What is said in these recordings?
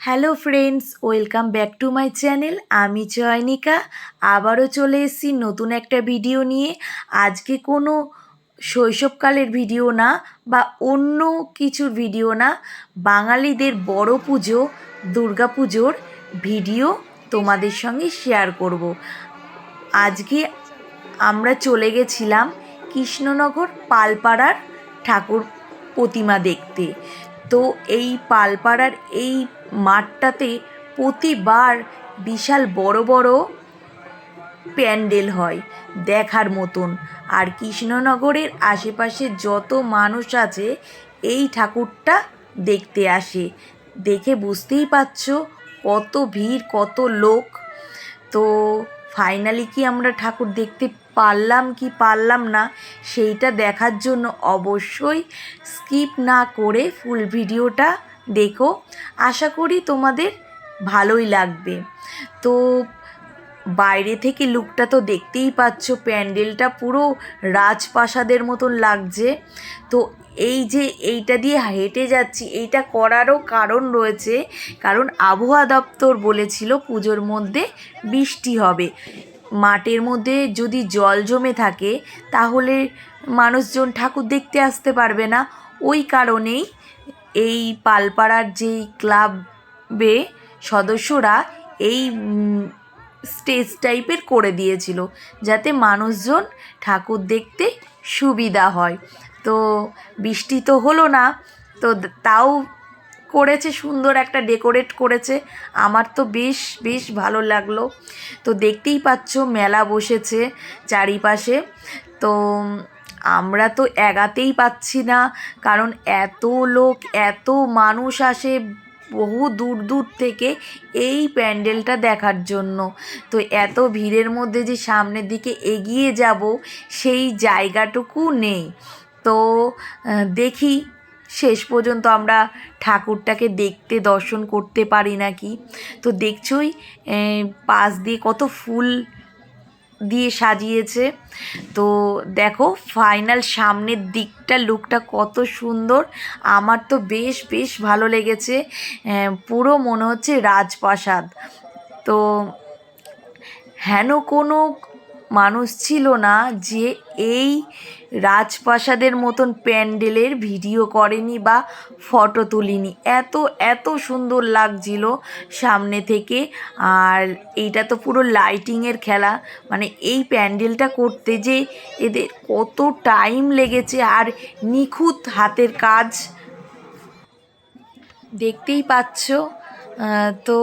Hello friends welcome back to my channel আমি চয়নিকা আবারও চলে এসেছি নতুন একটা ভিডিও নিয়ে। আজকে কোনো শৈশবকালের ভিডিও না, বা অন্য কিছুর ভিডিও না। বাঙালিদের বড় পুজো, দুর্গা পুজোর ভিডিও তোমাদের সঙ্গে শেয়ার করব। আজকে আমরা চলে গেছিলাম কৃষ্ণনগর পালপাড়ার ঠাকুর প্রতিমা দেখতে। তো এই পালপাড়ার এই মাঠটাতে প্রতিবার বিশাল বড় বড় প্যান্ডেল হয় দেখার মতন। আর কৃষ্ণনগরের আশেপাশে যত মানুষ আছে, এই ঠাকুরটা দেখতে আসে। দেখে বুঝতেই পারছ কত ভিড়, কত লোক। তো ফাইনালি কি আমরা ঠাকুর দেখতে পারলাম কি পারলাম না, সেইটা দেখার জন্য অবশ্যই স্কিপ না করে ফুল ভিডিওটা দেখো। আশা করি তোমাদের ভালোই লাগবে। তো বাইরে থেকে লুকটা তো দেখতেই পাচ্ছ, প্যান্ডেলটা পুরো রাজপ্রাসাদের মতন লাগছে। তো এই যে এইটা দিয়ে হেঁটে যাচ্ছি, এইটা করারও কারণ রয়েছে, কারণ আবহাওয়া দপ্তর বলেছিল পুজোর মধ্যে বৃষ্টি হবে। মাঠের মধ্যে যদি জল জমে থাকে, তাহলে মানুষজন ঠাকুর দেখতে আসতে পারবে না। ওই কারণেই এই পালপাড়ার যেই ক্লাবে সদস্যরা এই স্টেজ টাইপের করে দিয়েছিল, যাতে মানুষজন ঠাকুর দেখতে সুবিধা হয়। তো বৃষ্টি তো হলো না, তো তাও করেছে, সুন্দর একটা ডেকোরেট করেছে। আমার তো বেশ বেশ ভালো লাগল। তো দেখতেই পাচ্ছ, মেলা বসেছে চারিপাশে। তো আমরা তো এগাতেই পাচ্ছি না, কারণ এত লোক, এত মানুষ আসে বহু দূর দূর থেকে এই প্যান্ডেলটা দেখার জন্য। তো এত ভিড়ের মধ্যে যে সামনের দিকে এগিয়ে যাব, সেই জায়গাটুকু নেই। তো দেখি শেষ পর্যন্ত আমরা ঠাকুরটাকে দেখতে, দর্শন করতে পারি নাকি? তো দেখছই পাশ দিয়ে কত ফুল দিয়ে সাজিয়েছে। তো দেখো, ফাইনাল সামনের দিকটা, লুকটা কত সুন্দর। আমার তো বেশ বেশ ভালো লেগেছে। পুরো মনে হচ্ছে রাজপ্রাসাদ। তো হেন কোনো মানুষ ছিল না যে এই রাজপ্রাসাদের মতন প্যান্ডেলের ভিডিও করেনি বা ফটো তুলিনি। এত এত সুন্দর লাগছিল সামনে থেকে। আর এইটা তো পুরো লাইটিংয়ের খেলা। মানে এই প্যান্ডেলটা করতে যে এদের কত টাইম লেগেছে আর নিখুঁত হাতের কাজ দেখতেই পাচ্ছ। তো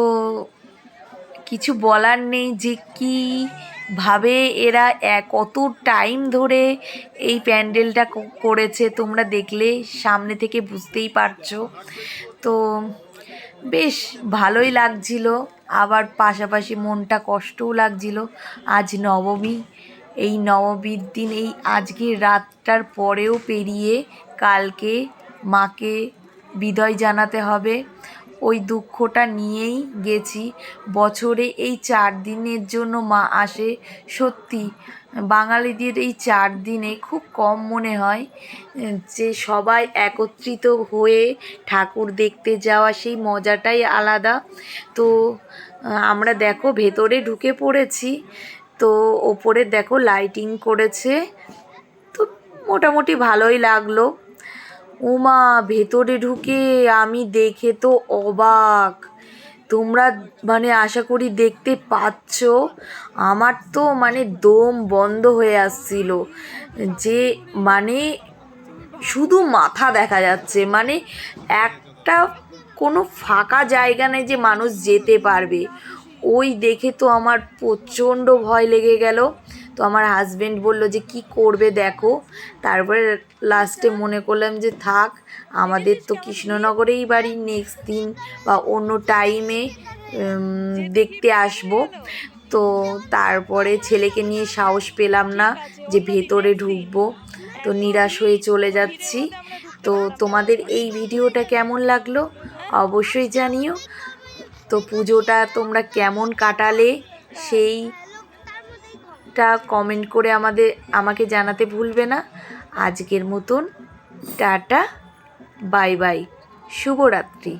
কিছু বলার নেই যে কী ভাবে এরা কত টাইম ধরে এই প্যান্ডেলটা করেছে তোমরা দেখলে, সামনে থেকে বুঝতেই পারছ। তো বেশ ভালোই লাগছিল, আবার পাশাপাশি মনটা কষ্টও লাগছিল। আজ নবমী, এই নবমীর দিন, এই আজকের রাতটার পরেও পেরিয়ে কালকে মাকে বিদায় জানাতে হবে। ওই দুঃখটা নিয়েই গেছি। বছরে এই চার দিনের জন্য মা আসে, সত্যি। বাঙালিদের এই চার দিনে খুব কম মনে হয়, যে সবাই একত্রিত হয়ে ঠাকুর দেখতে যাওয়া সেই মজাটাই আলাদা। তো, আমরা দেখো ভেতরে ঢুকে পড়েছি, তো ওপরে দেখো লাইটিং করেছে। তো মোটামুটি ভালোই লাগল। ওমা ভেতরে ঢুকে আমি দেখে তো অবাক। তোমরা মানে আশা করি দেখতে পাচ্ছ, আমার তো মানে দম বন্ধ হয়ে আসছিল। যে মানে শুধু মাথা দেখা যাচ্ছে মানে একটা কোনো ফাঁকা জায়গা নেই যে মানুষ যেতে পারবে। ওই দেখে তো আমার প্রচণ্ড ভয় লেগে গেল। তো আমার হাজব্যান্ড বলল যে, কি করবে দেখো? তারপরে লাস্টে মনে করলাম যে, থাক, আমাদের তো কৃষ্ণনগরেই বাড়ি নেক্সট দিন বা অন্য টাইমে দেখতে আসব। তো তারপরে ছেলেকে নিয়ে সাহস পেলাম না যে, ভেতরে ঢুকবো। তো নিরাশ হয়ে চলে যাচ্ছি। তো তোমাদের এই ভিডিওটা কেমন লাগল অবশ্যই জানিও। তো পুজোটা তোমরা কেমন কাটালে সেইটা কমেন্ট করে আমাদের আমাকে জানাতে ভুলবে না। আজকের মতন টাটা বাই বাই শুভরাত্রি।